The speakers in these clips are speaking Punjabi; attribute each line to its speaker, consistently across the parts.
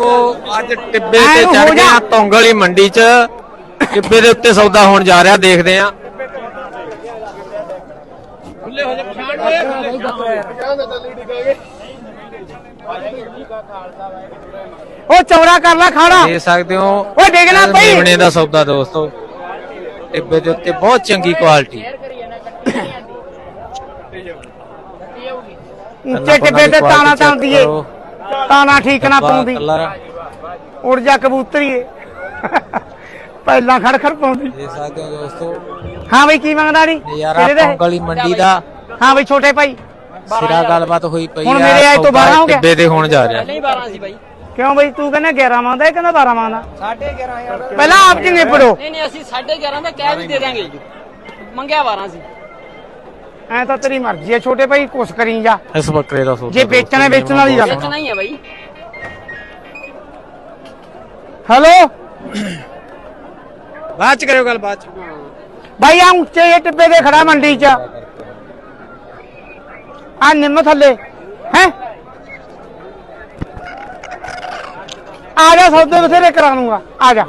Speaker 1: ਦੋਸਤੋ ਅੱਜ ਟਿੱਬੇ ਤੇ ਚੜ
Speaker 2: ਹੋ
Speaker 1: ਗਏ
Speaker 2: ਜਾ।
Speaker 1: ਆ ਤੋਂਗ ਵਾਲੀ ਮੰਡੀ 'ਚ। ਟਿੱਬੇ ਦੇ ਉੱਤੇ ਸੌਦਾ ਹੋਣ ਜਾ ਰਿਹਾ ਦੇਖਦੇ ਆ
Speaker 2: ਉਹ ਚੌੜਾ ਕਰ ਲੈ ਖਾੜਾ।
Speaker 1: ਦੇਖ ਸਕਦੇ ਹੋ
Speaker 2: ਓਏ ਦੇਖ ਲੈ ਬਈ।
Speaker 1: ਮੇਵਣੇ ਦਾ ਸੌਦਾ ਦੋਸਤੋ। ਟਿੱਬੇ ਦੇ ਉੱਤੇ ਬਹੁਤ ਚੰਗੀ ਕੁਆਲਿਟੀ
Speaker 2: ਉੱਚੇ ਟਿੱਬੇ ਤੇ ਤਾਣਾ ਤਾਉਂਦੀ ਏ। ਤਾਣਾ ਠੀਕ ਨਾ ਪਾਉਂਦੀ। ਉੜ ਜਾ ਕਬੂਤਰੀਏ ਪਹਿਲਾਂ ਖੜ ਖੜ ਪਾਉਂਦੀ।
Speaker 1: ਦੇਖ ਸਕਦੇ ਹੋ ਦੋਸਤੋ।
Speaker 2: ਹਾਂ ਬਈ ਕੀ ਮੰਗਦਾ ਨੀ?
Speaker 1: ਨਜ਼ਾਰਾ
Speaker 2: ਦੇ?
Speaker 1: ਵਾਲੀ ਮੰਡੀ ਦਾ।
Speaker 2: ਹਾਂ ਬਈ ਛੋਟੇ ਭਾਈ।
Speaker 1: ਸਿਰਾ ਗੱਲਬਾਤ ਹੋਈ ਪਈ
Speaker 2: ਹੁਣ ਮੇਰੇ ਆਏ ਤੋਂ
Speaker 1: ਸੌਦਾ
Speaker 2: 12 ਹੋ ਗਿਆ।
Speaker 1: ਟਿੱਬੇ ਤੇ ਹੋਣ ਜਾ ਰਿਹਾ।
Speaker 3: ਨਹੀਂ 12 ਸੀ ਬਾਈ।
Speaker 2: ਕਿਉਂ ਬਈ? ਤੂੰ ਕਹਿੰਦਾ 11 ਮੰਗਦਾ ਇਹ ਕਹਿੰਦਾ 12 ਮੰਗਦਾ
Speaker 3: 11500
Speaker 2: ਪਹਿਲਾਂ ਆਪ ਜੀ ਨਿਬੜੋ
Speaker 3: ਨਹੀਂ ਨਹੀਂ ਅਸੀਂ 11.5 ਦਾ ਕਹਿ ਵੀ ਦੇ ਦਾਂਗੇ ਮੰਗਿਆ 12 ਸੀ।
Speaker 2: ਐ ਤਾਂ ਤੇਰੀ ਮਰਜ਼ੀ ਹੈ ਛੋਟੇ ਭਾਈ ਕੁਛ ਕਰੀ ਜਾ।
Speaker 1: ਇਸ ਬੱਕਰੇ ਦਾ ਸੌਦਾ
Speaker 2: ਜੇ ਵੇਚਣਾ ਵੇਚਣ ਵਾਲੀ ਗੱਲ।
Speaker 3: ਵੇਚਣਾ ਹੀ ਹੈ ਬਾਈ।
Speaker 2: ਹੈਲੋ?
Speaker 1: ਬਾਅਦ ਚ ਕਰਿਓ ਗੱਲ ਬਾਅਦ ਚ।
Speaker 2: ਭਾਈ ਆ ਉੱਚੇ ਜਿਹੇ ਟਿੱਬੇ ਦੇ ਖੜਾ ਮੰਡੀ 'ਚ। ਆ ਨਿੰਮ ਥੱਲੇ ਹੈ? ਆ ਜਾ ਸੌਦੇ ਬਥੇਰੇ ਕਰਾ ਲੂੰਗਾ ਆ ਜਾ।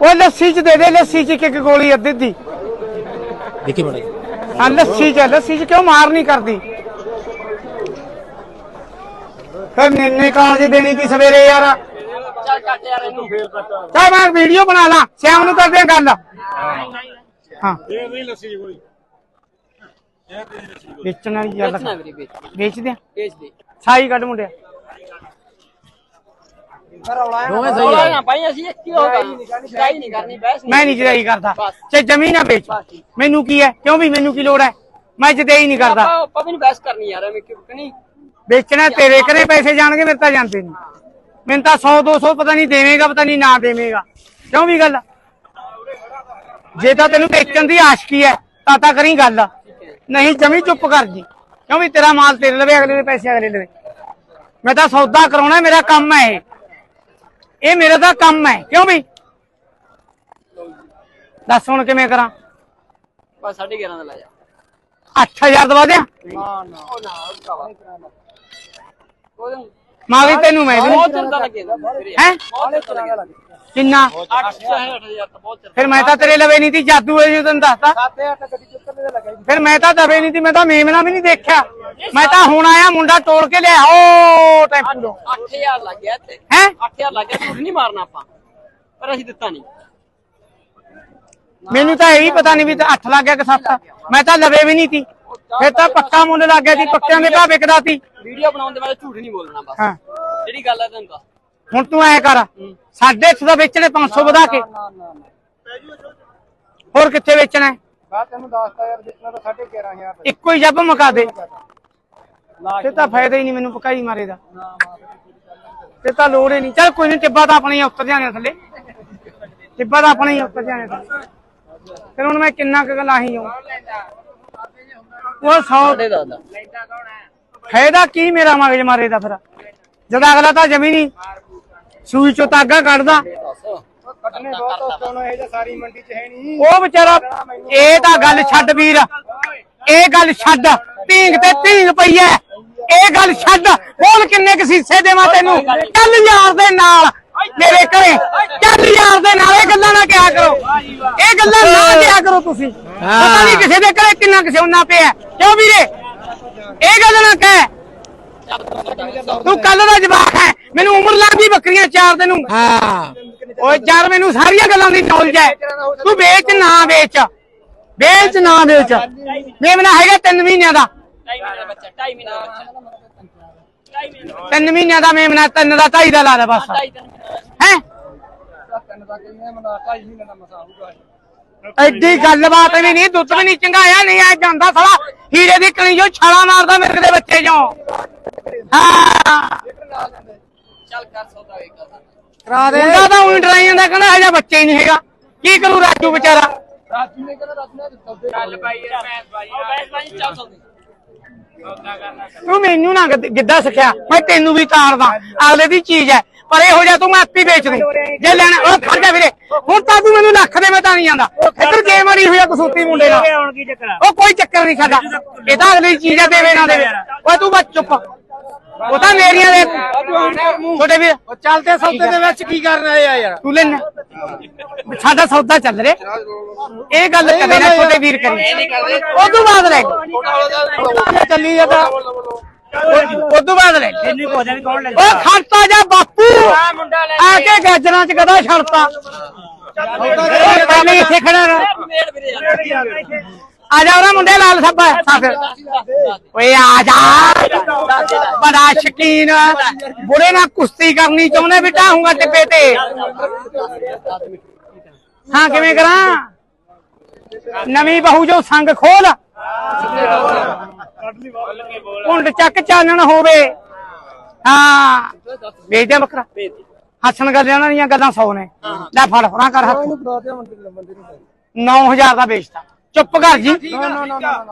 Speaker 2: ਉਹ ਲੱਸੀ ਚ ਦੇ ਦੇ ਲੱਸੀ ਚ ਇੱਕ ਇੱਕ ਗੋਲੀ ਅੱਧੀ ਦੀ
Speaker 1: ਦੇਖੀ ਬੜਾ
Speaker 2: ਆ ਲੱਸੀ ਚ ਲੱਸੀ ਚ ਕਿਉਂ ਮਾਰ ਨਹੀਂ ਕਰਦੀ? ਫਿਰ ਨਿੰਨੇ ਕਾਲਜ ਦੇਣੀ ਕੀ ਸਵੇਰੇ ਯਾਰ।
Speaker 3: ਚੱਲ ਕੱਟ ਯਾਰ ਇਹਨੂੰ।
Speaker 2: ਚੱਲ ਮੈਂ ਵੀਡੀਓ ਬਣਾ ਲਾਂ ਸ਼ਾਮ ਨੂੰ ਕਰਦੇ ਆ ਗੱਲ। ਹਾਂ। ਵੇਚਣ ਵਾਲੀ ਗੱਲ
Speaker 3: ਵੇਚਣਾ ਵੀਰੇ ਵੇਚ।
Speaker 2: ਵੇਚਦੇ ਆ?
Speaker 3: ਵੇਚ ਦੇ
Speaker 2: ਸਾਈ ਕੱਢ ਮੁੰਡਿਆ।
Speaker 1: ਦੋਵੇਂ
Speaker 3: ਨਾ ਅਸੀਂ ਕੀ ਹੋਗਾ ਨਹੀਂ ਕਰਨੀ ਨਹੀਂ
Speaker 2: ਮੈਂ ਨਹੀਂ ਕਰਦਾ
Speaker 3: ਬਸ।
Speaker 2: ਤੇ ਜ਼ਮੀਨ ਆ ਵੇਚ
Speaker 3: ਬਸ।
Speaker 2: ਮੈਨੂੰ ਕੀ ਹੈ ਕਿਉਂ ਵੀ ਮੈਨੂੰ ਕੀ ਲੋੜ ਹੈ ਮੈਂ ਜਦਾਈ ਨਹੀਂ ਕਰਦਾ
Speaker 3: ਆਪਾਂ ਵੀ ਨਹੀਂ ਬਹਿਸ ਕਰਨੀ ਯਾਰ ਐਵੇਂ ਕਿਉਂ ਕਿ ਨਹੀਂ
Speaker 2: ਵੇਚਣਾ ਤੇਰੇ ਘਰੇ ਪੈਸੇ ਜਾਣਗੇ ਮੇਰੇ ਤਾਂ ਜਾਂਦੇ ਨਹੀਂ ਮੈਨੂੰ ਤਾਂ 100 200 ਪਤਾ ਨਹੀਂ ਦੇਵੇਂਗਾ ਪਤਾ ਨਹੀਂ ਨਾ ਦੇਵੇਂਗਾ ਕਿਉਂ ਵੀ ਗੱਲ ਜੇ ਤਾਂ ਤੈਨੂੰ ਵੇਚਣ ਦੀ ਆਸ਼ਕੀ ਹੈ ਤਾਂ ਤਾਂ ਕਰੀ ਗੱਲ ਨਹੀਂ ਜਮੀ ਚੁੱਪ ਕਰ ਜੀ ਕਿਉਂ ਵੀ ਤੇਰਾ ਮਾਲ ਤੇਰੇ ਲਵੇ ਅਗਲੇ ਦੇ ਪੈਸੇ ਅਗਲੇ ਲਵੇ ਮੈਂ ਤਾਂ ਸੌਦਾ ਕਰਾਉਣਾ ਮੇਰਾ ਕੰਮ ਹੈ ਇਹ ਇਹ ਮੇਰਾ ਤਾਂ ਕੰਮ ਹੈ। ਕਿਉਂ ਵੀ? ਦੱਸ ਹੁਣ ਕਿਵੇਂ ਕਰਾਂ?
Speaker 3: ਬਸ 11.5 ਦਾ ਲੈ ਜਾ।
Speaker 2: 8000 ਦਵਾ ਦਿਆਂ?
Speaker 3: ਉਹਦੇ
Speaker 2: ਮਾਂ ਵੀ ਤੈਨੂੰ ਮੈਂ ਵੀ
Speaker 3: ਬਹੁਤ ਲੱਗੇਗਾ
Speaker 2: ਹੈ?
Speaker 3: ਬਹੁਤ ਲੱਗੇਗਾ
Speaker 2: ਕਿੰਨਾ?
Speaker 3: 8000 ਤਾਂ ਬਹੁਤ ਚਿਰ
Speaker 2: ਫਿਰ ਮੈਂ ਤਾਂ ਤੇਰੇ ਲਵੇ ਨਹੀਂ ਤੀ ਜਾਦੂ ਹੈ ਜੀ ਤੈਨੂੰ ਦੱਸਤਾ। ਫਿਰ ਮੈਂ ਤਾਂ ਦਵੇ ਨਹੀਂ ਤੀ ਮੈਂ ਤਾਂ ਮੇਮਨਾ ਵੀ ਨਹੀਂ ਦੇਖਿਆ। ਮੈਂ ਤਾਂ ਹੁਣ ਆਇਆ ਮੁੰਡਾ ਤੋੜ ਕੇ ਲਿਆ। ਓ ਟੈਂਪੂ ਤੋਂ।
Speaker 3: 8000 ਲੱਗ ਗਿਆ ਤੇ
Speaker 2: ਹੈ?
Speaker 3: 8000 ਲੱਗ ਗਿਆ ਝੂਠ ਨਹੀਂ ਮਾਰਨਾ ਆਪਾਂ। ਪਰ ਅਸੀਂ ਦਿੱਤਾ ਨਹੀਂ।
Speaker 2: ਮੈਨੂੰ ਤਾਂ ਇਹ ਵੀ ਪਤਾ ਨਹੀਂ ਵੀ 8 ਲੱਗ ਗਿਆ ਕਿ 7 ਮੈਂ ਤਾਂ ਲਵੇ ਵੀ ਨਹੀਂ ਤੀ ਫਿਰ ਤਾਂ ਪੱਕਾ ਮੁੱਲ ਲੱਗ ਗਿਆ ਸੀ ਪੱਕਿਆਂ ਦੇ ਭਾਅ ਵਿਕਦਾ ਸੀ।
Speaker 3: ਵੀਡੀਓ ਬਣਾਉਣ ਦੇ ਬਾਅਦ ਝੂਠ ਨਹੀਂ ਬੋਲਣਾ ਬਸ। ਜਿਹੜੀ ਗੱਲ ਹੈ ਤੈਨੂੰ ਦੱਸ।
Speaker 2: ਹੁਣ ਤੂੰ ਐ ਕਰ ਸਾਡੇ ਇੱਥੇ ਦਾ ਵੇਚਣੇ 500 ਵਧਾ ਕੇ। ਹੋਰ ਕਿੱਥੇ ਵੇਚਣਾ? ਹੈ?
Speaker 4: ਬਾਤ ਤੈਨੂੰ ਦੱਸਤਾ ਯਾਰ ਜਿੱਤਣਾ ਤਾਂ 11500
Speaker 2: ਇੱਕੋ ਹੀ ਜੱਬ ਮੁਕਾ ਦੇ। ਤੇ ਤਾਂ ਫਾਇਦਾ ਹੀ ਨਹੀਂ ਮੈਨੂੰ ਪਕਾਈ ਮਾਰੇ ਦਾ। ਤੇ ਤਾਂ ਲੋੜ ਹੀ ਨਹੀਂ। ਚੱਲ ਕੋਈ ਨਹੀਂ ਟਿੱਬਾ ਤਾਂ ਆਪਣੇ ਹੀ ਉੱਤਰ ਜਾਣੇ ਥੱਲੇ। ਟਿੱਬਾ ਤਾਂ ਆਪਣੇ ਹੀ ਉੱਤਰ ਜਾਣੇ ਥੱਲੇ। ਫਿਰ ਹੁਣ ਮੈਂ ਕਿੰਨਾ ਕੁ ਲਾਹੀ ਹਾਂ ਉਹ 100
Speaker 3: ਸਾਡੇ ਦਾ ਦਾ
Speaker 2: ਫਾਇਦਾ ਕੀ ਮੇਰਾ ਮਗਜ ਮਾਰੇ ਦਾ ਫਿਰ? ਜਦ ਅਗਲਾ ਤਾਂ ਜਮੀ ਨਹੀਂ। ਸੂਈ ਚੋਂ ਤਾਗਾ ਕੱਢਦਾ।
Speaker 4: ਕੱਟਨੇ ਬਹੁਤ ਔਖੇ ਹੋਣਾ ਇਹ ਜਾਂ ਸਾਰੀ ਮੰਡੀ ਚ ਹੈ ਨਹੀਂ
Speaker 2: ਉਹ ਵਿਚਾਰਾ ਇਹ ਤਾਂ ਗੱਲ ਛੱਡ ਵੀਰ। ਇਹ ਗੱਲ ਛੱਡ। ਢੀਂਗ ਤੇ ਢੀਂਗ ਪਈ ਐ। ਇਹ ਗੱਲ ਛੱਡ। ਬੋਲ ਕਿੰਨੇ ਕੁ ਸੀਸੇ ਦੇਵਾਂ ਤੈਨੂੰ? ਚੱਲ ਯਾਰ ਦੇ ਨਾਲ ਮੇਰੇ ਘਰੇ। ਚੱਲ ਯਾਰ ਦੇ ਨਾਲ ਇਹ ਗੱਲਾਂ ਨਾ ਕਿਹਾ ਕਰੋ। ਇਹ ਗੱਲਾਂ ਨਾ ਕਿਹਾ ਕਰੋ ਤੁਸੀਂ। ਪਤਾ ਨਹੀਂ ਕਿਸੇ ਦੇ ਘਰੇ ਕਿੰਨਾ ਕਿਸੇ ਉਹਨਾਂ ਪਿਆ। ਕਿਉਂ ਵੀਰੇ? ਇਹ ਗੱਲ ਨਾ ਕਹਿ। ਤੂੰ ਕੱਲ ਦਾ ਜਵਾਕ ਹੈ। ਮੈਨੂੰ ਉਮਰ ਲੱਗਦੀ ਬੱਕਰੀਆਂ ਚਾਰ ਤੈਨੂੰ
Speaker 1: ਹਾਂ।
Speaker 2: ਓਏ ਯਾਰ ਮੈਨੂੰ ਸਾਰੀਆਂ ਗੱਲਾਂ ਦੀ ਨੌਲੇਜ ਹੈ। ਤੂੰ ਵੇਚ ਨਾ ਵੇਚ। ਵੇਚ ਨਾ ਵੇਚ। ਮੇਮਨਾ ਹੈਗਾ 3 ਮਹੀਨਿਆਂ ਦਾ।
Speaker 3: ਢਾਈ ਮਹੀਨੇ ਦਾ ਬੱਚਾ ਢਾਈ ਮਹੀਨੇ ਦਾ ਬੱਚਾ ਢਾਈ ਮਹੀਨੇ ਦਾ
Speaker 2: 3 ਮਹੀਨਿਆਂ ਦਾ ਮੇਮਨਾ ਤਿੰਨ ਦਾ ਢਾਈ ਦਾ ਲਾ ਲੈ ਬਸ।
Speaker 3: ਦਾ
Speaker 2: ਹੈ?
Speaker 4: ਤਿੰਨ ਤੱਕ ਇਹਨੇ ਮਨਾ 2.5 ਮਹੀਨੇ ਦਾ ਮਸਾ ਆਊਗਾ
Speaker 2: ਐਡੀ ਗੱਲਬਾਤ ਵੀ ਨਹੀਂ ਦੁੱਧ ਵੀ ਨਹੀਂ ਚੰਗਾਇਆ ਨਹੀਂ ਆ ਜਾਂਦਾ ਸਾਲਾ। ਹੀਰੇ ਦੀ ਕਣੀ ਜੋ ਛਾਲਾ ਮਾਰਦਾ ਮੇਰੇ ਦੇ ਬੱਚੇ ਜੋ ਹਾਂ।
Speaker 3: ਚੱਲ ਕਰ ਸੌਦਾ ਵੇਖ ਕਰ
Speaker 2: ਕਰਾ ਦੇ। ਮੁੰਡਾ ਤਾਂ ਉਹੀ ਡਰਾਈ ਜਾਂਦਾ ਕਹਿੰਦਾ ਹਜਾ ਬੱਚੇ ਹੀ ਨਹੀਂ ਹੈਗਾ। ਕੀ ਕਰੂ ਰਾਜੂ ਵਿਚਾਰਾ?
Speaker 4: ਰਾਜੂ ਨੇ ਕਹਿੰਦਾ ਰਾਜੂ ਨੇ ਦਿੱਤਾ
Speaker 3: ਚੱਲ ਬਾਈ ਯਾਰ ਬੈਸ ਬਾਈ ਬੈਸ ਬਾਈ ਚੱਲ ਸੌਦੇ।
Speaker 2: ਤੂੰ ਮੈਨੂੰ ਨਾ ਗਿੱਧਾ ਸਿੱਖਿਆ ਮੈਂ ਤੈਨੂੰ ਵੀ ਤਾਰਦਾ ਅਗਲੇ ਦੀ ਚੀਜ਼ ਹੈ। ਪਰ ਇਹ ਹੋ ਜਾ ਤੂੰ ਮੈਂ ਆਪੀ ਵੇਚ ਦੂੰ। ਜੇ ਲੈਣਾ ਉਹ ਖੜ ਜਾ ਵੀਰੇ। ਹੁਣ ਤਾਂ ਤੂੰ ਮੈਨੂੰ ਲੱਖ ਦੇ ਮੈਂ ਤਾਂ ਨਹੀਂ ਜਾਂਦਾ ਇੱਧਰ ਗੇਮ ਅੜੀ ਹੋਈ ਆ ਕਸੂਤੀ ਮੁੰਡੇ ਨਾਲ। ਉਹ ਕੋਈ ਚੱਕਰ ਨਹੀਂ ਸਾਡਾ। ਇਹ ਤਾਂ ਅਗਲੀ ਚੀਜ਼ ਆ ਦੇਵੇ ਨਾ ਦੇਵੇ। ਓਏ ਤੂੰ ਬਸ ਚੁੱਪ। ਉਹ ਤਾਂ ਮੇਰੀਆਂ ਦੇ ਛੋਟੇ ਵੀਰ।
Speaker 4: ਚੱਲਦੇ ਸੌਦੇ ਦੇ ਵਿੱਚ ਕੀ ਕਰਨ ਆਏ ਆ ਯਾਰ?
Speaker 2: ਤੂੰ ਲੈਣਾ। ਸਾਡਾ ਸੌਦਾ ਚੱਲ ਰਿਹਾ। ਇਹ ਗੱਲ ਕਦੇ ਨਾ ਛੋਟੇ ਵੀਰ ਕਰੀ। ਉਹ ਤੋਂ ਬਾਅਦ ਲੈ ਚੱਲੀ ਜਾਂਦਾ। ਤੋਂ ਬਾਅਦ ਲੈ
Speaker 5: ਇੰਨੀ ਕੋ ਵੀ ਕੌਣ ਲੈਂਦਾ
Speaker 2: ਉਹ ਖੜਤਾ ਜਾ ਬਾਪੂ। ਆ ਕੇ ਗਾਜਰਾਂ ਚ ਗਦਾ ਛੜਤਾ। ਇੱਥੇ ਖੜਾ ਰਹਿ
Speaker 3: ਯਾਰ
Speaker 2: ਆ। ਜਾ ਮੁੰਡੇ ਲਾਲ ਸੱਬਾ ਸਾਫ਼। ਓਏ ਆ ਜਾ। ਬੜਾ ਸ਼ਕੀਨ ਬੁੜੇ ਨਾਲ ਕੁਸ਼ਤੀ ਕਰਨੀ ਚਾਹੁੰਦੇ ਵੀ ਢਾਹੂੰਗਾ ਟਿੱਪੇ ਤੇ। ਹਾਂ ਕਿਵੇਂ ਕਰਾਂ? ਨਵੀਂ ਬਹੂ ਜੋ ਸੰਗ ਖੋਲ। ਕੁੰਡ ਚੱਕ ਚਾਨਣ ਹੋਵੇ। ਹਾਂ। ਵੇਚ ਦੇ ਬੱਕਰਾ। ਹੱਸਣ ਗੱਲਾਂ ਉਹਨਾਂ ਦੀਆਂ ਗੱਲਾਂ ਸੌ ਨੇ। ਲੈ ਫੜ, ਫੜਾ ਕਰ ਹੱਥ। 9000 ਦਾ ਵੇਚਤਾ। ਚੁੱਪ ਕਰ ਜੀ।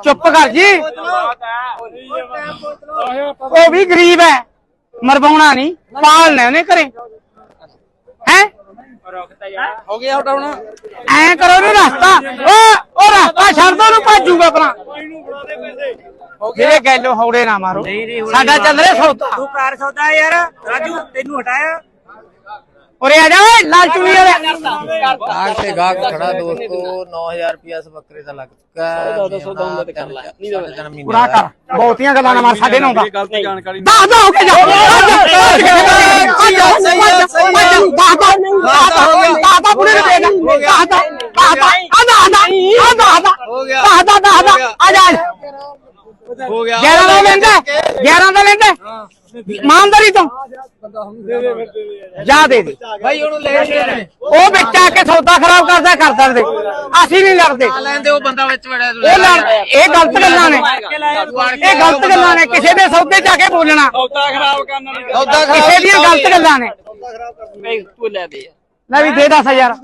Speaker 2: ਚੁੱਪ ਕਰ ਜੀ। ਉਹ ਵੀ ਗਰੀਬ ਹੈ। ਮਰਵਾਉਣਾ ਨਹੀਂ। ਪਾਲਣਾ ਉਹਨੇ ਘਰੇ। ਹੋ?
Speaker 4: ਗਿਆ ਹਟਾਉਣਾ
Speaker 2: ਐ ਕਰੋ ਨੀ ਰਸਤਾ। ਉਹ ਉਹ ਰਸਤਾ ਛੱਡ ਦੋ ਉਹਨੂੰ ਭਾਜੂਗਾ ਆਪਣਾ ਜਿਹੜੇ ਗੈਲੋ ਹੌੜੇ ਨਾ ਮਾਰੋ। ਸਾਡਾ ਚੱਲ ਰਿਹਾ ਸੌਦਾ।
Speaker 5: ਤੂੰ ਕਾਰ ਸੌਦਾ ਯਾਰ। ਰਾਜੂ ਤੈਨੂੰ ਹਟਾਇਆ।
Speaker 2: ਉਰੇ ਆ ਜਾ ਓਏ ਲਾਲ ਚੁਣੀ ਵਾਲੇ
Speaker 6: ਆਗ ਤੇ ਗਾਹਕ ਖੜਾ ਦੋਸਤੋ 9000 ਰੁਪਿਆ ਇਸ ਬੱਕਰੇ ਦਾ ਲੱਗ ਚੁੱਕਾ ਹੈ
Speaker 3: ਸੌਦਾ ਸੌਦਾ ਹੁੰਦਾ ਤੇ ਕਰ ਲੈ। ਨਹੀਂ ਤਾਂ
Speaker 6: ਮਹੀਨੇ
Speaker 2: ਪੂਰਾ ਕਰ ਬਹੁਤੀਆਂ ਗੱਲਾਂ ਨਾ ਮਾਰ ਸਾਡੇ ਨਾਲ ਦਾ
Speaker 1: ਗਲਤ ਜਾਣਕਾਰੀ
Speaker 2: ਦੱਸ ਦੋ ਹੋ ਕੇ ਨੇ ਜਾ
Speaker 4: ਹੋ ਗਿਆ
Speaker 2: 11 ਦਾ ਲੈਂਦਾ 11 ਦਾ ਲੈਂਦਾ ਇਮਾਨਦਾਰੀ ਤੋਂ। ਜਾ ਦੇ ਦੇ।
Speaker 6: ਭਾਈ ਉਹਨੂੰ ਲੈ ਕੇ
Speaker 2: ਉਹ ਵਿੱਚ ਆ ਕੇ ਸੌਦਾ ਖਰਾਬ ਕਰਦਾ ਕਰ ਸਕਦੇ ਅਸੀਂ ਨਹੀਂ ਲੜਦੇ।
Speaker 6: ਲੈਂਦੇ ਉਹ ਬੰਦਾ ਵਿੱਚ ਵੜਿਆ
Speaker 2: ਇਹ ਲੜ ਇਹ ਗਲਤ ਗੱਲਾਂ ਨੇ। ਇਹ ਗਲਤ ਗੱਲਾਂ ਨੇ। ਕਿਸੇ ਦੇ ਸੌਦੇ ਚ ਆ ਕੇ ਬੋਲਣਾ।
Speaker 3: ਸੌਦਾ ਖਰਾਬ ਕਰਨ
Speaker 6: ਸੌਦਾ
Speaker 2: ਕਿਸੇ ਦੀਆਂ ਗਲਤ ਗੱਲਾਂ ਨੇ।
Speaker 3: ਤੂੰ ਲੈ ਦੇ।
Speaker 2: ਲੈ ਵੀ ਦੇ 10000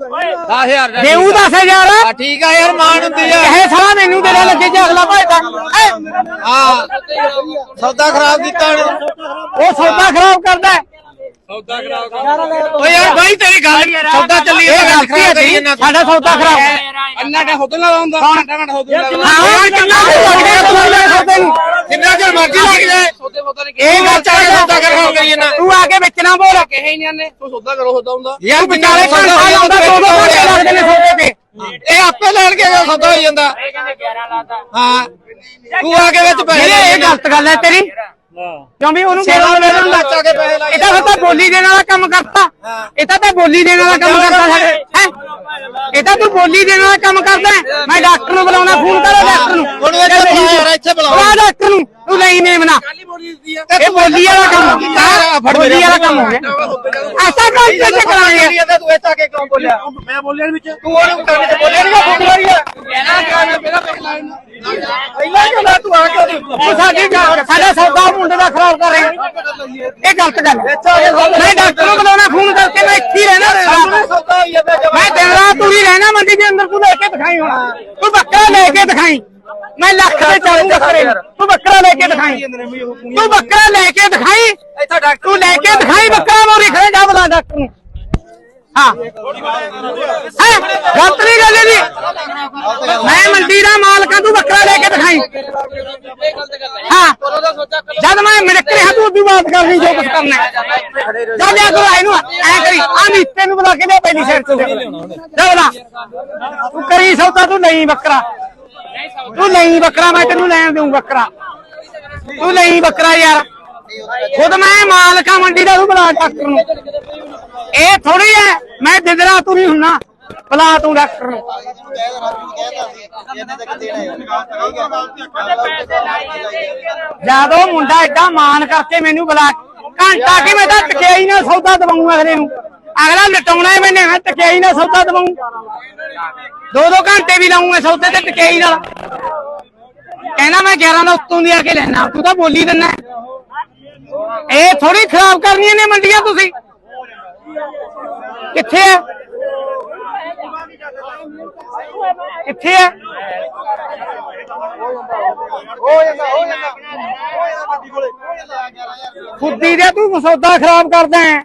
Speaker 6: 10000 ਦਾ
Speaker 2: ਦੇਊ 10000
Speaker 6: ਆ। ਠੀਕ ਆ ਯਾਰ ਮਾਨ ਹੁੰਦੀ ਆ।
Speaker 2: ਇਹ ਸਾਰਾ ਮੈਨੂੰ ਤੇਰੇ ਲੱਗੇ ਜੇ ਅਗਲਾ ਭਾਈਦਾ
Speaker 6: ਹਾਂ। ਸੌਦਾ ਖਰਾਬ ਕੀਤਾ
Speaker 2: ਉਹ ਸੌਦਾ ਖਰਾਬ ਕਰਦਾ ਹੈ।
Speaker 6: ਓ ਯਾਰ ਭਾਈ ਤੇਰੀ ਗੱਲ ਸੌਦਾ ਚੱਲੀ
Speaker 2: ਇਹ ਗਲਤੀ ਹੈ। ਤੇਰੀ ਸਾਡਾ ਸੌਦਾ ਖਰਾਬ
Speaker 4: ਅੰਨਾ ਦਾ ਹੁਦਨ ਲਾਉਂਦਾ ਘੰਟਾ ਘੰਟਾ ਹੁਦਨ ਲਾਉਂਦਾ
Speaker 2: ਹਾਂ ਕਿੰਨਾ ਲੱਗਦਾ ਸੌਦੇ ਨੂੰ
Speaker 6: ਜਿੰਨਾ ਚਿਰ ਮਰਜ਼ੀ ਲੱਗ ਜਾਏ
Speaker 2: ਇਹ ਗੱਲ
Speaker 6: ਚਾਹੇ ਸੌਦਾ ਖਰਾਬ ਕਰੀਏ ਨਾ।
Speaker 2: ਤੂੰ ਆ ਕੇ ਵਿੱਚ ਨਾ ਬੋਲ।
Speaker 4: ਕਹੇ ਹੀ ਨਹੀਂ ਆਨੇ। ਤੂੰ ਸੌਦਾ ਕਰੋ ਸੌਦਾ ਹੁੰਦਾ।
Speaker 6: ਯਾਰ
Speaker 2: ਵਿਚਾਲੇ ਘੰਟਾ ਲਾਉਂਦਾ ਦੋ ਦੋ ਘੰਟੇ ਲੱਗਦੇ ਨੇ ਸੌਦੇ ਤੇ।
Speaker 6: ਇਹ ਆਪੇ ਲੈਣ ਕੇ ਸੌਦਾ ਹੋਈ ਜਾਂਦਾ। ਹਾਂ। ਤੂੰ ਆ ਕੇ ਵਿੱਚ
Speaker 2: ਵੀਰੇ ਇਹ ਗਲਤ ਗੱਲ ਹੈ ਤੇਰੀ। ਕਿਉਂ ਵੀ ਉਹਨੂੰ
Speaker 6: ਸੇਵਾ ਮੇਰੇ ਨੂੰ ਲੱਚ ਕੇ ਪੈਸੇ ਲਾਈ
Speaker 2: ਇਹ ਤਾਂ ਫਿਰ ਤਾਂ ਬੋਲੀ ਦੇਣ ਵਾਲਾ ਕੰਮ ਕਰਤਾ। ਇਹ ਤਾਂ ਤਾਂ ਬੋਲੀ ਦੇਣ ਵਾਲਾ ਕੰਮ ਕਰਤਾ ਸਾਡੇ। ਹੈ? ਇਹ ਤਾਂ ਤੂੰ ਬੋਲੀ ਦੇਣ ਵਾਲਾ ਕੰਮ ਕਰਦਾ। ਮੈਂ ਡਾਕਟਰ ਨੂੰ ਬੁਲਾਉਣਾ ਫੋਨ ਕਰੋ ਡਾਕਟਰ ਨੂੰ।
Speaker 6: ਉਹਨੂੰ ਇੱਥੇ ਬੁਲਾ ਯਾਰ ਇੱਥੇ ਬੁਲਾ
Speaker 2: ਬੁਲਾ ਡਾਕਟਰ ਨੂੰ। ਤੂੰ ਨਹੀਂ ਮੇਮਨਾ ਇਹ ਬੋਲੀ ਵਾਲਾ ਕੰਮ
Speaker 6: ਯਾਰ, ਫੜ
Speaker 2: ਬੋਲੀ ਵਾਲਾ ਕੰਮ ਹੋ ਗਿਆ ਐਸਾ ਕੰਮ ਕਿੱਥੇ ਕਰਾਂਗੇ
Speaker 6: ਤੂੰ ਇੱਥੇ ਆ ਕੇ ਕਿਉਂ ਬੋਲਿਆ?
Speaker 4: ਮੈਂ ਬੋਲਿਆ ਵਿੱਚ?
Speaker 6: ਤੂੰ ਉਹਨੂੰ ਕੰਨ ਤੇ ਬੋਲਿਆ? ਨਹੀਂ ਫੁੱਟ ਵਾਰੀ ਆ ਪਹਿਲਾਂ ਕਿਉਂ ਨਾ ਤੂੰ ਆ ਕੇ
Speaker 2: ਉਹ ਸਾਡੀ ਗੱਲ- ਸਾਡਾ ਸੌਦਾ ਉਹ ਮੁੰਡੇ ਦਾ ਖਰਾਬ ਕਰ ਰਿਹਾ। ਇਹ ਗਲਤ ਗੱਲ ਹੈ। ਮੈਂ ਡਾਕਟਰ ਨੂੰ ਬੁਲਾਉਣਾ ਫੋਨ ਕਰਕੇ ਮੈਂ ਇੱਥੇ ਹੀ ਰਹਿਣਾ। ਮੈਂ ਦਿਨ ਰਾਤ ਤੂੰ ਹੀ ਰਹਿਣਾ ਮੰਡੀ ਦੇ ਅੰਦਰ ਤੂੰ ਲੈ ਕੇ ਦਿਖਾਈ ਹੁਣ। ਤੂੰ ਬੱਕਰਾ ਲੈ ਕੇ ਦਿਖਾਈ। ਮੈਂ ਲੱਖ ਦੇ ਚਾਲੂ ਬੱਕਰੇ ਨੂੰ। ਤੂੰ ਬੱਕਰਾ ਲੈ ਕੇ ਦਿਖਾਈ। ਤੂੰ ਬੱਕਰਾ ਲੈ ਕੇ ਦਿਖਾਈ।
Speaker 6: ਇੱਥੇ ਡਾਕਟਰ
Speaker 2: ਤੂੰ ਲੈ ਕੇ ਦਿਖਾਈ ਬੱਕਰਾ ਮੋਰੀ ਖੜੇ ਜਾ ਬੁਲਾ ਡਾਕਟਰ ਨੂੰ। ਹਾਂ। ਹੈ? ਗਲਤ ਨਹੀਂ ਗੱਲ ਇਹਦੀ। ਮੈਂ ਮੰਡੀ ਦਾ ਮਾਲਕ ਹਾਂ ਤੂੰ ਬੱਕਰਾ ਲੈ ਕੇ ਦਿਖਾਈ।
Speaker 3: ਹੈ।
Speaker 2: ਜਦ ਮੈਂ ਮਿੜਕ ਰਿਹਾ ਤੂੰ ਉਦੋਂ ਬਾਤ ਕਰਨੀ ਜੋ ਕੁਝ ਕਰਨਾ ਹੈ। ਜਾ ਲਿਆ ਕਰੋ ਇਹਨੂੰ ਐ ਕਰੀ। ਆ ਨੀਤੇ ਨੂੰ ਬੁਲਾ ਕੇ ਲਿਆ ਪਹਿਲੀ ਸਾਈਡ ਤੋਂ। ਜਾ ਬੁਲਾ। ਤੂੰ ਕਰੀ ਸੌਦਾ ਤੂੰ ਨਹੀਂ ਬੱਕਰਾ। ਤੂੰ ਨਹੀਂ ਬੱਕਰਾ, ਮੈਂ ਤੈਨੂੰ ਲੈਣ ਦੇਉਂ ਬੱਕਰਾ। ਤੂੰ ਨਹੀਂ ਬੱਕਰਾ ਯਾਰ। ਖੁਦ ਮੈਂ ਮਾਲਕਾ ਮੰਡੀ ਦਾ ਤੂੰ ਬੁਲਾ ਡਾਕਟਰ ਨੂੰ। ਇਹ ਥੋੜੀ ਐ ਮੈਂ ਦਿਦਰਾ ਤੂੰ ਨਹੀਂ ਹੁੰਨਾ। ਬੁਲਾ ਤੂੰ ਡਾਕਟਰ ਨੂੰ। ਜਦੋਂ ਮੁੰਡਾ ਏਡਾ ਮਾਨ ਕਰਕੇ ਮੈਨੂੰ ਬੁਲਾ, ਘੰਟਾ ਕਿ ਮੈਂ ਤਾਂ ਹੀ ਨਾ ਸੌਦਾ ਦਵਾਉਂ ਅਗਲੇ ਨੂੰ। ਅਗਲਾ ਲਟਾਉਣਾ ਹੈ ਮੈਨੇ ਮੈਂ ਟਕਿਆਈ ਨਾਲ ਸੌਦਾ ਦਵਾਉਂ ਦੋ ਦੋ ਘੰਟੇ ਵੀ ਲਾਉਂਗਾ ਸੌਦੇ ਤੇ ਟਕਿਆਈ ਨਾਲ। ਕਹਿੰਦਾ ਮੈਂ 11 ਦਾ ਉੱਤੋਂ ਦੀ ਆ ਕੇ ਲੈਣਾ, ਤੂੰ ਤਾਂ ਬੋਲੀ ਦਿੰਨਾ ਇਹ ਥੋੜੀ ਖਰਾਬ ਕਰਨੀਆਂ ਨੇ ਮੰਡੀਆਂ ਤੁਸੀਂ। ਕਿੱਥੇ ਆ ਕਿੱਥੇ ਆ
Speaker 4: ਹੋ? ਜਾਂਦਾ
Speaker 2: ਖੁੱਦੀ ਦੇ ਤੂੰ ਸੌਦਾ ਖਰਾਬ ਕਰਦਾ ਹੈ।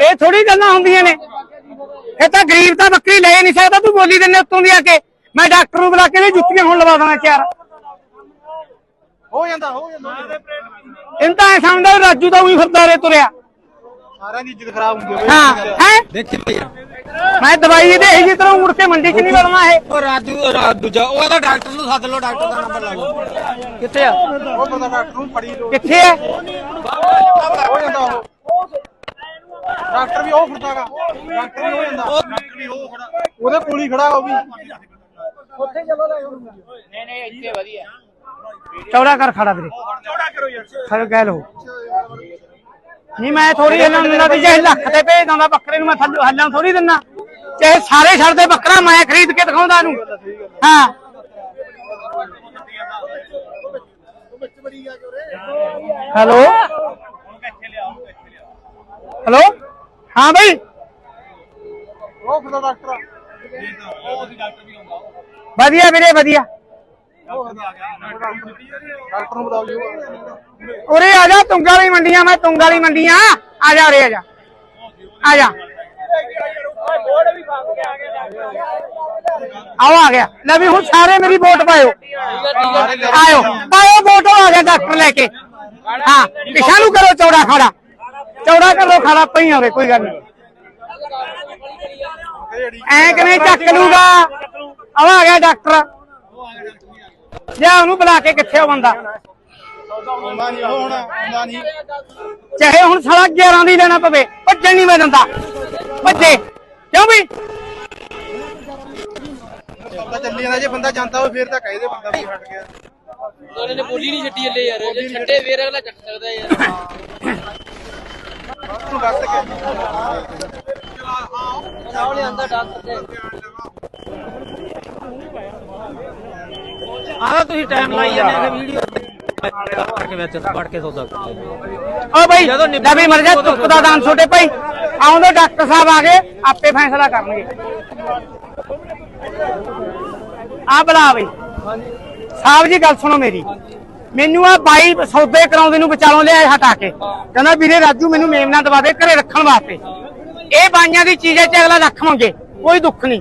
Speaker 2: ਇਹ ਥੋੜੀ ਗੱਲਾਂ ਹੁੰਦੀਆਂ ਨੇ। ਇਹ ਤਾਂ ਗਰੀਬ ਤਾਂ ਬੱਕਰੀ ਲੈ ਨਹੀਂ ਸਕਦਾ ਤੂੰ ਬੋਲੀ ਦਿੰਨੇ ਉੱਤੋਂ ਦੀ ਆ ਕੇ। ਮੈਂ ਡਾਕਟਰ ਨੂੰ ਬੁਲਾ ਕੇ ਵੀ ਜੁੱਤੀਆਂ ਹੁਣ ਲਵਾ ਦੇਣਾ ਚਾਰ।
Speaker 4: ਹੋ ਜਾਂਦਾ ਹੋ ਜਾਂਦਾ।
Speaker 2: ਇਹਨਾਂ ਤਾਂ ਐ ਸਮਝਦਾ ਰਾਜੂ ਤਾਂ ਉਹੀ ਫਿਰਦਾ ਰੇ ਤੁਰਿਆ।
Speaker 4: ਸਾਰਿਆਂ ਦੀ ਇੱਜ਼ਤ ਖਰਾਬ ਹੁੰਦੀ ਹੈ
Speaker 2: ਹਾਂ ਹੈ?
Speaker 6: ਦੇਖੀ ਭਈਆ
Speaker 2: ਮੈਂ ਦਵਾਈ ਇਹਦੇ ਇਹ ਜੀ ਤਰ੍ਹਾਂ ਮੁੜ ਕੇ ਮੰਡੀ 'ਚ ਨਹੀਂ ਵੜਨਾ ਇਹ।
Speaker 6: ਉਹ ਰਾਜੂ ਉਹ ਰਾ- ਦੂਜਾ ਉਹ ਤਾਂ ਡਾਕਟਰ ਨੂੰ ਸੱਦ ਲਓ ਡਾਕਟਰ ਦਾ ਨੰਬਰ ਲਾ ਲਓ।
Speaker 2: ਕਿੱਥੇ ਆ?
Speaker 4: ਉਹ ਬੰਦਾ ਡਾਕਟਰ ਨੂੰ ਫੜੀ ਲੋ
Speaker 2: ਕਿੱਥੇ ਆ?
Speaker 4: ਹੋ ਜਾਂਦਾ ਉਹ। ਡਾਕਟਰ ਵੀ ਉਹ ਫਿਰਦਾਗਾ ਡਾਕਟਰ ਵੀ ਹੋ ਜਾਂਦਾ। ਡਾਕਟਰ ਵੀ ਉਹ ਖੜਾ। ਉਹਦੇ ਕੋਲ ਹੀ ਖੜਾ ਉਹ ਵੀ।
Speaker 3: ਨਹੀਂ ਨਹੀਂ ਇੱਥੇ ਵਧੀਆ।
Speaker 2: ਚੌੜਾ ਕਰ ਖੜਾ ਵੀਰੇ।
Speaker 4: ਚੌੜਾ ਕਰੋ ਯਾਰ।
Speaker 2: ਖੜ ਕਹਿ ਲੋ ਨਹੀਂ ਮੈਂ ਥੋੜੀ ਇਹਨਾਂ ਨੂੰ ਦੀ ਜੇ ਲੱਖ ਤੇ ਭੇਜ ਦਿੰਦਾ ਬੱਕਰੇ ਨੂੰ ਮੈਂ ਥੱਲੇ ਹੱਲਾਂ ਥੋੜੀ ਦਿੰਨਾ ਚਾਹੇ ਸਾਰੇ ਛੱਡਦੇ ਬੱਕਰਾ ਮੈਂ ਖਰੀਦ ਕੇ ਦਿਖਾਉਂਦਾ ਇਹਨੂੰ। ਹਾਂ। ਹੈਲੋ। ਹੈਲੋ ਹਾਂ ਬਈ
Speaker 4: ਉਹ ਫਿਰਦਾ ਡਾਕਟਰ
Speaker 2: ਵਧੀਆ ਵੀਰੇ ਵਧੀਆ
Speaker 4: ਡਾਕਟਰ ਨੂੰ ਬੁਲਾਓ ਜੀ
Speaker 2: ਉਰੇ ਆ ਜਾ ਤੁੰਗ ਵਾਲੀ ਮੰਡੀਆਂ ਮੈਂ ਤੁੰਗ ਵਾਲੀ ਮੰਡੀਆਂ ਆ ਜਾ ਉਰੇ ਆ ਜਾ ਆ ਜਾ ਆਓ ਆ ਗਿਆ ਲੈ ਵੀ ਹੁਣ ਸਾਰੇ ਮੇਰੀ ਵੋਟ ਪਾਇਓ ਆਇਓ ਪਾਇਓ ਵੋਟ ਆ ਗਿਆ ਡਾਕਟਰ ਲੈ ਕੇ ਹਾਂ ਪਿਛਾ ਨੂੰ ਕਰੋ ਚੌੜਾ ਕਰੋ ਖੜਾ ਪਈ ਹੋਵੇ ਕੋਈ ਗੱਲ ਨਹੀਂ। ਐ ਕਿਵੇਂ ਚੱਕ ਲੂਗਾ ਆਹ ਆ ਗਿਆ ਡਾਕਟਰ। ਜਾ ਉਹਨੂੰ ਬੁਲਾ ਕੇ ਕਿੱਥੇ ਉਹ ਬੰਦਾ? ਚਾਹੇ ਹੁਣ ਸਾਲਾ 11 ਦੀ ਲੈਣਾ ਪਵੇ ਭੱਜਣ ਨਹੀਂ ਮੈਂ ਦਿੰਦਾ। ਭੱਜੇ। ਕਿਉਂ ਵੀ
Speaker 4: ਸੌਦਾ ਚੱਲੀ ਜਾਂਦਾ ਜੇ ਬੰਦਾ ਜਾਂਦਾ ਹੋਵੇ ਫਿਰ ਤਾਂ ਕਹੇ ਦੇ ਬੰਦਾ ਵੀ ਹਟ ਗਿਆ।
Speaker 3: ਉਹਨੇ ਨੇ ਬੋਲੀ ਨਹੀਂ ਛੱਡੀ ਹਲੇ ਯਾਰ। ਛੱਡੇ। ਫੇਰ ਅਗਲਾ ਚੱਕ ਸਕਦਾ ਯਾਰ।
Speaker 4: ਤੂੰ ਦੱਸ ਕੇ।
Speaker 3: ਨਾਲ ਲਿਆਂਦਾ ਡਾਕਟਰ ਤੇ
Speaker 1: ਆਹ ਤੁਸੀਂ ਟਾਈਮ ਲਾਈ ਜਾਂਦੇ ਨੇ ਵੀਡੀਓ। ਕਰਕੇ ਵਿੱਚ ਵੜ ਕੇ ਸੌਦਾ।
Speaker 2: ਓ ਬਈ ਨਵੀਂ ਮਰ ਜਾ ਤੁੱਪ ਦਾ ਦਾਨ ਛੋਟੇ ਭਾਈ। ਆਉਂਦੇ ਡਾਕਟਰ ਸਾਹਿਬ ਆ ਗਏ ਆਪੇ ਫੈਸਲਾ ਕਰਨਗੇ। ਆ ਬੁਲਾ ਬਈ। ਸਾਹਿਬ ਜੀ ਗੱਲ ਸੁਣੋ ਮੇਰੀ। ਮੈਨੂੰ ਆ ਬਾਈ ਸੌਦੇ ਕਰਾਉਂਦੇ ਨੂੰ ਵਿਚਾਲੋਂ ਲਿਆ ਹਟਾ ਕੇ। ਕਹਿੰਦਾ ਵੀਰੇ ਰਾਜੂ ਮੈਨੂੰ ਮੇਮਨਾ ਦਵਾ ਦੇ, ਘਰੇ ਰੱਖਣ ਵਾਸਤੇ। ਇਹ ਬਾਈਆਂ ਦੀ ਚੀਜ਼ ਹੈ ਚ ਅਗਲਾ ਰੱਖ ਮੰਗੇ, ਕੋਈ ਦੁੱਖ ਨਹੀਂ।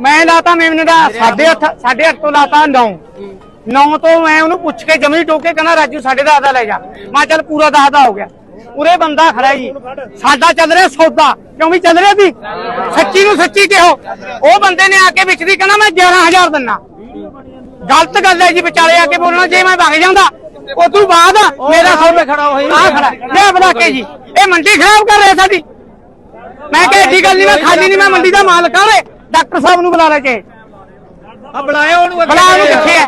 Speaker 2: ਮੈਂ ਲਾਤਾ ਮੇਮਨੇ ਦਾ 8.5 8.5 ਤੋਂ ਲਾਤਾ 9 9 ਤੋਂ ਮੈਂ ਉਹਨੂੰ ਪੁੱਛ ਕੇ ਜਮੀ ਟੋਕੇ, ਕਹਿੰਦਾ ਰਾਜੂ 10.5 ਦਾ ਲੈ ਜਾ। ਮੈਂ ਚੱਲ ਪੂਰਾ 10 ਦਾ ਹੋ ਗਿਆ। ਉਰੇ ਬੰਦਾ ਖੜਾ ਜੀ। ਸਾਡਾ ਚੱਲ ਰਿਹਾ ਸੌਦਾ। ਕਿਉਂ ਵੀ ਚੱਲ ਰਿਹਾ ਸੀ? ਸੱਚੀ ਨੂੰ ਸੱਚੀ ਕਿਹੋ? ਉਹ ਬੰਦੇ ਨੇ ਆ ਕੇ ਵਿੱਚ ਦੀ ਕਹਿੰਦਾ ਮੈਂ 11000 ਦਿੰਨਾ। ਗਲਤ ਗੱਲ ਹੈ ਜੀ ਵਿਚਾਲੇ ਆ ਕੇ ਬੋਲਣਾ ਜੇ ਮੈਂ ਵਗ ਜਾਂਦਾ ਉਹ ਤੋਂ ਬਾਅਦ ਮੇਰਾ ਸੌਦਾ ਖੜਾ ਹੋਈ ਆ ਖੜਾ। ਲੈ ਬਣਾ ਕੇ ਜੀ। ਇਹ ਮੰਡੀ ਖਰਾਬ ਕਰ ਰਿਹਾ ਸਾਡੀ। ਮੈਂ ਕਿਹਾ ਏਡੀ ਗੱਲ ਨਹੀਂ ਮੈਂ ਖਾਲੀ ਨਹੀਂ ਮੈਂ ਮੰਡੀ ਦਾ ਮਾਲਕ ਆ ਓਏ ਡਾਕਟਰ ਸਾਹਿਬ ਨੂੰ ਬੁਲਾ ਲੈ ਕੇ।
Speaker 6: ਆ ਬੁਲਾਇਓ ਉਹਨੂੰ
Speaker 2: ਬੁਲਾ ਉਹਨੂੰ ਕਿੱਥੇ ਹੈ?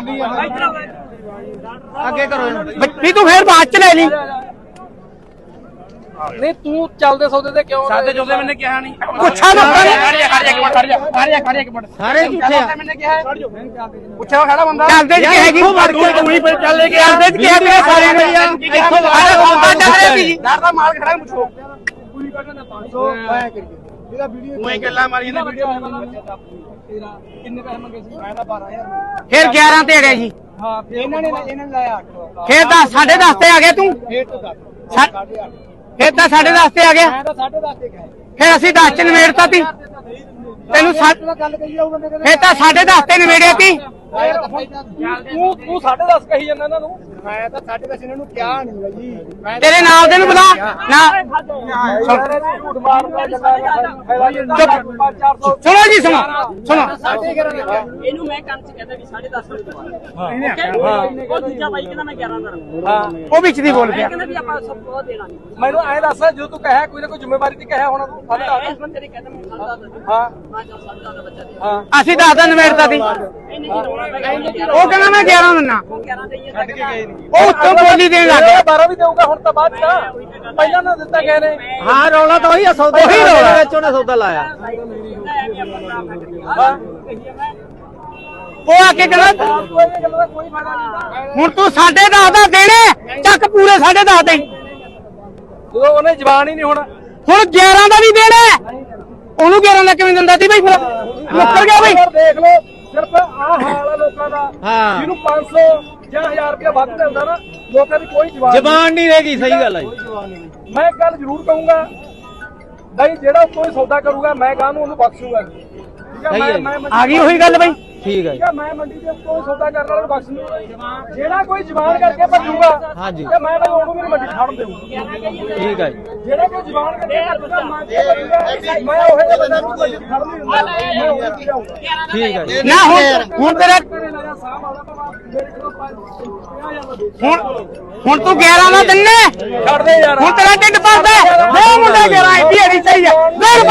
Speaker 6: ਅੱਗੇ ਕਰੋ
Speaker 2: ਵੀ ਤੂੰ ਫੇਰ ਬਾਅਦ ਚ ਲੈ ਲਈ।
Speaker 3: ਨਹੀਂ ਤੂੰ ਚੱਲਦੇ ਸੌਦੇ ਤੇ ਕਿਉਂ
Speaker 6: ਸਾਡੇ ਜੋਦੇ ਮੈਨੇ ਕਿਹਾ ਨਹੀਂ।
Speaker 2: ਪੁੱਛਾ ਲੋਕਾਂ ਨੇ
Speaker 6: ਸਾਰੇ ਝੂਠੇ ਆ।
Speaker 2: ਪੁੱਛਿਆ ਖੜਾ ਬੰਦਾ? ਚੱਲਦੇ ਚ ਕਿਹਾ ਜੀ ਤੂੰ ਹੀ ਚੱਲੇ ਗਿਆ ਚੱਲਦੇ ਕਿਹਾ ਕਿ ਸਾਰੇ ਨੇ ਇੱਥੋਂ ਬਾਹਰ ਬੰਦਾ ਚੱਲ ਰਿਹਾ ਸੀ ਜੀ ਦਰ ਦਾ ਮਾਲ ਖੜਾ ਪੁੱਛੋ।
Speaker 4: ਉਹ ਗੱਲਾਂ ਮਾਰੀ ਜਾਂਦੇ ਵੀਡੀਓ
Speaker 2: ਫਿਰ 11 ਤੇ ਅੜਿਆ ਜੀ।
Speaker 4: ਇਹਨਾਂ ਨੇ ਇਹਨਾਂ ਨੇ ਲਾਇਆ
Speaker 2: ਫਿਰ ਤਾਂ 10.5 ਤੇ ਆ ਗਿਆ ਤੂੰ? ਸਾ- ਫਿਰ ਤਾਂ 10.5 ਤੇ ਆ ਗਿਆ। ਫਿਰ ਅਸੀਂ 10 ਚ ਨਿਬੇੜਤਾ ਤੀ ਤੈਨੂੰ ਸੱਤ
Speaker 4: ਗੱਲ ਕਹੀ ਜਾਊ ਬੰਦੇ
Speaker 2: ਫਿਰ ਤਾਂ 10.5 ਤੇ ਨਿਬੇੜਿਆ ਤੀ
Speaker 4: ਤੂੰ ਤੂੰ 10.5 ਕਹੀ ਜਾਂਦਾ ਇਹਨਾਂ ਨੂੰ। ਮੈਂ ਤਾਂ 10.5 ਇਹਨਾਂ ਨੂੰ ਕਿਹਾ ਨਹੀਂ ਬਾਈ ਮੈਂ
Speaker 2: ਤੇਰੇ ਨਾਲ ਦੇ ਨੂੰ ਬੁਲਾ। ਨਾ।
Speaker 4: ਝੂਠ ਮਾਰਦਾ
Speaker 2: ਚੁੱਪ ਸੁਣੋ ਜੀ ਸੁਣੋ। ਸੁਣੋ।
Speaker 3: ਇਹਨੂੰ ਮੈਂ ਕੰਨ ਚ ਕਹਿੰਦਾ ਵੀ 10.5 ਵਜੇ ਬਾਅਦ ਉਹ ਦੂਜਾ ਬਾਈ ਕਹਿੰਦਾ ਮੈਂ 11 ਦਾ ਰੱਖੂੰਗਾ
Speaker 2: ਉਹ ਵਿੱਚ ਦੀ ਬੋਲ ਪਿਆ
Speaker 3: ਕਹਿੰਦਾ ਵੀ ਆਪਾਂ ਸਭ ਬਹੁਤ ਦੇਣਾ ਨਹੀਂ
Speaker 5: ਮੈਨੂੰ ਐਂ ਦੱਸ ਜੋ ਤੂੰ ਕਹਿਆ ਕੋਈ ਨਾ ਕੋਈ ਜ਼ਿੰਮੇਵਾਰੀ ਤੇ ਕਹਿਆ ਹੋਣਾ ਤੂੰ। ਫੜ
Speaker 3: ਇਸ ਬੰਦੇ ਨੇ ਕਹਿੰਦਾ ਮੈਂ 10.5
Speaker 5: ਹਾਂ।
Speaker 3: ਮੈਂ ਚੱਲ 10.5 ਦਾ ਬੱਚਾ ਦੇ।
Speaker 2: ਅਸੀਂ ਦੱਸ ਦਾ ਨਿਬੇੜਤਾ ਤੀ
Speaker 3: ਇਹਨੇ ਜੀ ਰੋਣਾ ਪੈ ਗਿਆ
Speaker 2: ਉਹ ਕਹਿੰਦਾ ਮੈਂ 11 ਦਿੰਨਾ
Speaker 3: 11 ਦੇ ਹੀ ਛੱਡ ਕੇ ਗਏ
Speaker 2: ਉਹ ਉੱਤੋਂ ਬੋਲੀ ਦੇਣ ਲੱਗ ਗਿਆ।
Speaker 5: 12 ਵੀ ਦੇਊਗਾ ਹੁਣ ਤਾਂ ਬਾਅਦ ਚ ਪਹਿਲਾਂ ਨਾ ਦਿੱਤਾ ਗਏ ਨੇ।
Speaker 6: ਹਾਂ ਰੌਲਾ ਤਾਂ ਉਹੀ ਆ ਸੌਦੇ
Speaker 2: ਉਹੀ ਰੌਲਾ।
Speaker 6: ਵਿੱਚ ਉਹਨੇ ਸੌਦਾ ਲਾਇਆ।
Speaker 2: ਉਹ ਆ ਕੇ ਕਹਿੰਦਾ
Speaker 5: ਦਾ ਨਹੀਂ
Speaker 2: ਹੁਣ ਤੂੰ ਸਾਡੇ ਦਸ ਦਾ ਦੇਣੇ ਚੱਕ ਪੂਰੇ ਸਾਡੇ ਦਸ ਦੇ।
Speaker 5: ਜਦੋਂ ਉਹਨੇ ਜ਼ਬਾਨ ਹੀ ਨਹੀਂ ਹੋਣਾ।
Speaker 2: ਹੁਣ 11 ਦਾ ਵੀ ਦੇਣਾ। ਉਹਨੂੰ 11 ਦਾ ਕਿਵੇਂ ਦਿੰਦਾ ਸੀ ਬਈ ਫਿਰ? ਮੁੱਕਰ ਗਿਆ ਬਈ।
Speaker 5: ਦੇਖ ਲਓ। ਸਿਰਫ ਆਹ ਹਾਲ ਆ ਲੋਕਾਂ ਦਾ
Speaker 6: ਹਾਂ।
Speaker 5: ਜਿਹਨੂੰ 500 ਜਾਂ 1000 ਰੁਪਇਆ ਵੱਧ ਦਿੰਦਾ ਨਾ ਲੋਕਾਂ ਦੀ ਕੋਈ ਜਵਾਬ
Speaker 6: ਜ਼ਬਾਨ ਨਹੀਂ। ਰਹੇਗੀ ਸਹੀ ਗੱਲ ਹੈ ਜੀ।
Speaker 5: ਮੈਂ ਇੱਕ ਗੱਲ ਜ਼ਰੂਰ ਕਹੂੰਗਾ ਨਹੀਂ ਜਿਹੜਾ ਕੋਈ ਸੌਦਾ ਕਰੂਗਾ ਮੈਂ ਗਾਂ ਨੂੰ ਉਹਨੂੰ ਬਖਸ਼ੂਗਾ। ਠੀਕ ਹੈ ਮੈਂ ਮੈਂ
Speaker 2: ਆ ਗਈ ਉਹੀ ਗੱਲ ਬਈ।
Speaker 1: ਠੀਕ ਹੈ
Speaker 5: ਹੈ ਮੈਂ ਮੰਡੀ ਦੇ ਕੋਈ ਸੌਦਾ ਕਰਨ ਵਾਲੇ ਨੂੰ ਬਖਸ਼ ਨਹੀਂ ਜਿਹੜਾ ਕੋਈ ਜ਼ਬਾਨ ਕਰਕੇ ਭੱਜੂਗਾ
Speaker 1: ਹਾਂਜੀ।
Speaker 5: ਤੇ ਮੈਂ ਬਈ ਉਹਨੂੰ ਵੀ ਮੰਡੀ ਛੱਡ ਦੇਊਂ
Speaker 1: ਠੀਕ ਹੈ ਜੀ।
Speaker 5: ਜਿਹੜਾ ਕੋਈ ਜ਼ਬਾਨ ਕਰਕੇ ਭੱਜੂਗਾ ਮੈਂ ਤੇ ਭੱਜੂਗਾ ਮੈਂ ਉਹ ਜਿਹੇ ਬੰਦੇ ਨੂੰ ਮੰਡੀ ਛੱਡ ਨਹੀਂ ਦਿੰਦਾ ਮੈਂ ਉਹ ਨੂੰ ਲਿਆਊਂਗਾ
Speaker 1: ਠੀਕ ਹੈ ਜੀ।
Speaker 2: ਨਾ ਹੁਣ ਹੁਣ ਤੇਰਾ
Speaker 5: ਘਰੇ ਜਾ ਸਾਹ ਮੇਰੇ ਕੋਲ 50000 ਦਾ ਦੇ
Speaker 2: ਹੁਣ ਹੁਣ ਤੂੰ 11 ਦਾ ਦਿੰਨੇ
Speaker 5: ਛੱਡ ਦੇ ਯਾਰ।
Speaker 2: ਹੁਣ ਤੇਰਾ ਢਿੱਡ ਭਰਦਾ ਹੈ। ਦੋ ਮੁੰਡੇ 11 ਐਡੀ ਅੜੀ ਸਹੀ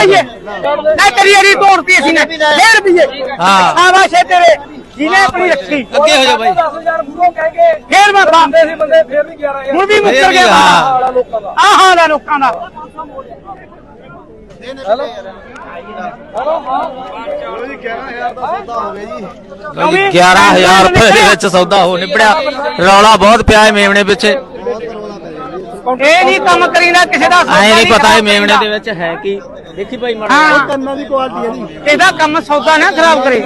Speaker 2: ਹੈ 2 ਰੁਪਏ ਨਾ ਤੇਰੀ ਅੜੀ ਤੋੜਤੀ ਅਸੀਂ ਨੇ। 1 ਰੁਪਏ
Speaker 1: ਹਾਂ।
Speaker 2: ਸ਼ਾਬਾਸ਼ ਏ ਤੇਰੇ। ਜਿਹਨੇ ਆਪਣੀ ਰੱਖੀ।
Speaker 1: ਅੱਗੇ ਹੋ ਜਾ ਬਾਈ।
Speaker 5: 10000 ਮੂਰੋਂ ਕਹਿ ਕੇ
Speaker 2: ਫੇਰ ਮੈਂ ਖਾ
Speaker 5: ਬੰਦੇ ਸੀ ਬੰਦੇ ਫੇਰ ਵੀ 11000
Speaker 2: ਹੁਣ ਵੀ ਮੁੱਕਰ ਗਿਆ।
Speaker 1: ਹਾਂ।
Speaker 5: ਹਾਲਾ ਲੋਕਾਂ ਦਾ।
Speaker 2: ਆਹ ਹਾਲ ਹੈ। ਲੋਕਾਂ ਦਾ
Speaker 1: ਲਓ ਜੀ 11000 ਰੁਪਏ ਦੇ ਵਿੱਚ ਸੌਦਾ ਹੋ ਨਿਬੜਿਆ। ਰੌਲਾ ਬਹੁਤ ਪਿਆ ਹੈ ਮੇਮਣੇ ਪਿੱਛੇ।
Speaker 2: ਇਹ ਨਹੀਂ ਕੰਮ ਕਰੀਦਾ ਕਿਸੇ ਦਾ ਸੌਦਾ
Speaker 1: ਐ ਨਹੀਂ ਪਤਾ ਇਹ
Speaker 2: ਖਰਾਬ ਕਰੀਦਾ।
Speaker 1: ਦੇ ਵਿੱਚ ਹੈ ਕੀ। ਦੇਖੀ ਭਾਈ ਮਾੜਾ
Speaker 2: ਹਾਂ।
Speaker 4: ਕੰਨਾਂ ਦੀ ਕੁਆਲਿਟੀ ਹੈ ਜੀ।
Speaker 2: ਇਹਦਾ ਕੰਮ ਸੌਦਾ ਨਾ ਖਰਾਬ ਕਰੇ।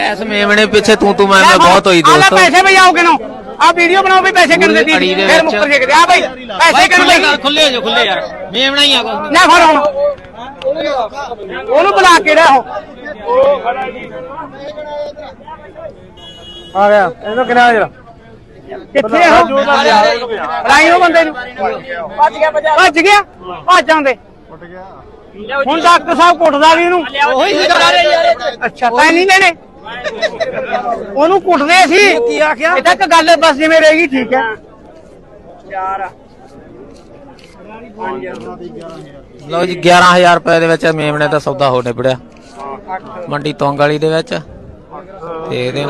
Speaker 1: ਐਸ ਮੇਮਣੇ ਪਿੱਛੇ ਤੂੰ ਤੂੰ ਮੈਂ ਮੈਂ ਬਹੁਤ ਹੋਈ
Speaker 2: ਆ ਲੈ
Speaker 1: ਦੋਸਤੋ।
Speaker 2: ਪੈਸੇ ਵੀ ਆਓ ਕਿਨੋਂ ਆ ਵੀਡੀਓ ਬਣਾਓ ਵੀ ਪੈਸੇ ਕਿੰਨੇ ਦੀ
Speaker 1: ਅੜੀ ਦੇ
Speaker 2: ਫਿਰ
Speaker 1: ਵਿੱਚ।
Speaker 2: ਮੁੱਕਰ ਜੇ ਆ ਬਈ ਪੈਸੇ ਕਿੰਨੇ
Speaker 1: ਖੁੱਲੇ
Speaker 2: ਦੀ
Speaker 1: ਖੁੱਲੇ ਹੋ ਜਾ ਖੁੱਲੇ ਯਾਰ। ਮੇਮਣਾ ਹੀ ਆ ਕੁਛ।
Speaker 2: ਲੈ ਫੜ ਹੁਣ। ਉਹਨੂੰ ਬੁਲਾ ਕੇ ਲਿਆਓ
Speaker 5: ਆ ਗਿਆ। ਇਹਨੂੰ ਕਿਹਨਾਂ ਜਰਾ।
Speaker 2: ਕਿੱਥੇ ਹੋ ਬੁਲਾਈ ਉਹ ਬੰਦੇ ਨੂੰ। ਭੱਜ ਗਿਆ ਭੱਜ ਗਿਆ। ਭੱਜ ਜਾਂਦੇ ਹੁਣ ਡਾਕਟਰ ਸਾਹਿਬ ਕੁੱਟਦਾ ਵੀ ਇਹਨੂੰ।
Speaker 1: ਉਹੀ ਕਰਾ ਰਹੇ ਯਾਰ
Speaker 2: ਅੱਛਾ ਤਾਂ ਨਹੀਂ ਦੇਣੇ ਉਹਨੂੰ ਕੁੱਟਦੇ ਸੀ। ਕੀ ਆਖਿਆ ਇਹ ਤਾਂ ਇੱਕ ਗੱਲ ਬਸ ਜਿਵੇਂ ਰਹੇਗੀ ਠੀਕ ਹੈ।
Speaker 1: ਲਓ ਜੀ 11000 ਰੁਪਏ ਦੇ ਵਿੱਚ ਮੇਮਣੇ ਦਾ ਸੌਦਾ ਹੋ ਨਿਬੜਿਆ। ਮੰਡੀ ਤੋਂਗ ਵਾਲੀ ਦੇ ਵਿੱਚ। ਤੇ ਇਹਦੇ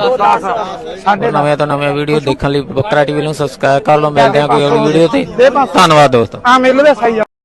Speaker 1: ਸਾਡੇ ਨਵੇਂ ਤੋਂ ਨਵੇਂ ਵੀਡੀਓ ਦੇਖਣ ਲਈ ਬੱਕਰਾ ਟੀਵੀ ਨੂੰ ਸਬਸਕ੍ਰਾਈਬ ਕਰ ਲਓ। ਮਿਲਦੇ ਹਾਂ ਕੋਈ ਹੋਰ ਵੀਡੀਓ ਤੇ। ਧੰਨਵਾਦ ਦੋਸਤੋ।
Speaker 2: ਆ ਮਿਲ ਸਹੀ ਆ।